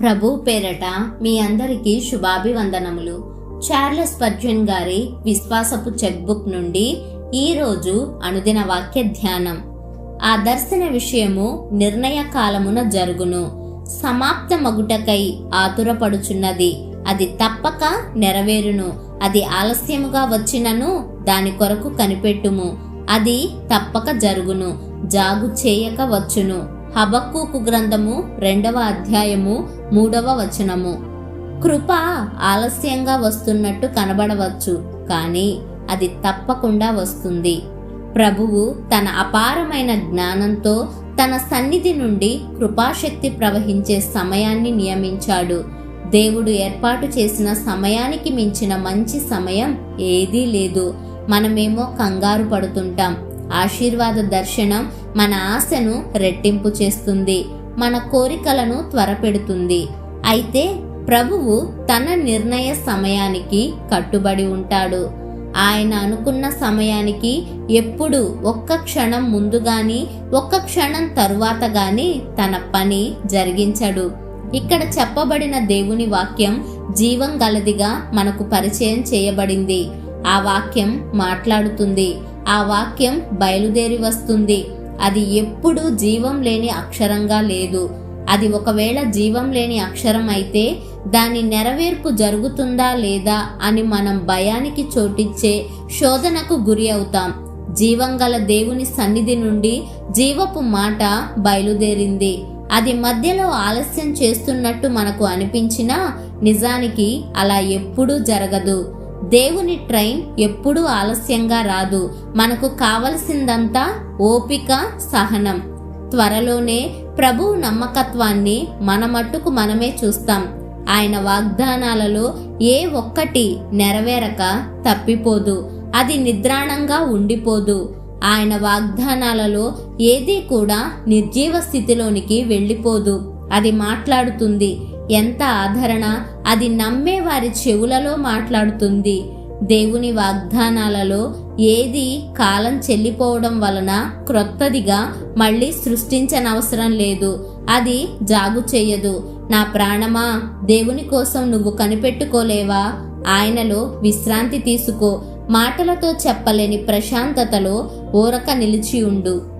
ప్రభు పేరట మీ అందరికీ శుభాభివందనములు. చార్లెస్ పర్జన్ గారి విశ్వాసపు చెక్బుక్ నుండి ఈ రోజు అనుదిన వాక్య ధ్యానం. ఆ దర్శన విషయము నిర్ణయ కాలమున జరుగును. సమాప్త మగుటకై ఆతురపడుచున్నది. అది తప్పక నెరవేరును. అది ఆలస్యముగా వచ్చినను దాని కొరకు కనిపెట్టుము. అది తప్పక జరుగును. జాగు చేయక వచ్చును. హబక్కూకు గ్రంథము రెండవ అధ్యాయము మూడవ వచనము. కృప ఆలస్యంగా వస్తున్నట్టు కనబడవచ్చు కానీ అది తప్పకుండా వస్తుంది. ప్రభువు తన అపారమైన జ్ఞానంతో తన సన్నిధి నుండి కృపాశక్తి ప్రవహించే సమయాన్ని నియమించాడు. దేవుడు ఏర్పాటు చేసిన సమయానికి మించిన మంచి సమయం ఏదీ లేదు. మనమేమో కంగారు పడుతుంటాం. ఆశీర్వాద దర్శనం మన ఆశను రెట్టింపు చేస్తుంది. మన కోరికలను త్వరపెడుతుంది. అయితే ప్రభువు తన నిర్ణయ సమయానికి కట్టుబడి ఉంటాడు. ఆయన అనుకున్న సమయానికి ఎప్పుడు ఒక్క క్షణం ముందు గాని ఒక్క క్షణం తరువాత గాని తన పని జరిగించడు. ఇక్కడ చెప్పబడిన దేవుని వాక్యం జీవం గలదిగా మనకు పరిచయం చేయబడింది. ఆ వాక్యం మాట్లాడుతుంది. ఆ వాక్యం బయలుదేరి వస్తుంది. అది ఎప్పుడూ జీవం లేని అక్షరంగా లేదు. అది ఒకవేళ జీవం లేని అక్షరం అయితే దాని నెరవేర్పు జరుగుతుందా లేదా అని మనం భయానికి చోటిచ్చే శోధనకు గురి అవుతాం. జీవం గల దేవుని సన్నిధి నుండి జీవపు మాట బయలుదేరింది. అది మధ్యలో ఆలస్యం చేస్తున్నట్టు మనకు అనిపించినా నిజానికి అలా ఎప్పుడూ జరగదు. దేవుని ట్రైన్ ఎప్పుడూ ఆలస్యంగా రాదు. మనకు కావలసిందంతా ఓపిక సహనం. త్వరలోనే ప్రభువు నమ్మకత్వాన్ని మన మట్టుకు మనమే చూస్తాం. ఆయన వాగ్దానాలలో ఏ ఒక్కటి నెరవేరక తప్పిపోదు. అది నిద్రాణంగా ఉండిపోదు. ఆయన వాగ్దానాలలో ఏదీ కూడా నిర్జీవ స్థితిలోనికి వెళ్ళిపోదు. అది మాట్లాడుతుంది. ఎంత ఆదరణ అది నమ్మే వారి చెవులలో మాట్లాడుతుంది. దేవుని వాగ్దానాలలో ఏది కాలం చెల్లిపోవడం వలన క్రొత్తదిగా మళ్ళీ సృష్టించనవసరం లేదు. అది జాగు చేయదు. నా ప్రాణమా దేవుని కోసం నువ్వు కనిపెట్టుకోలేవా? ఆయనలో విశ్రాంతి తీసుకో. మాటలతో చెప్పలేని ప్రశాంతతలో ఊరక నిలిచి ఉండు.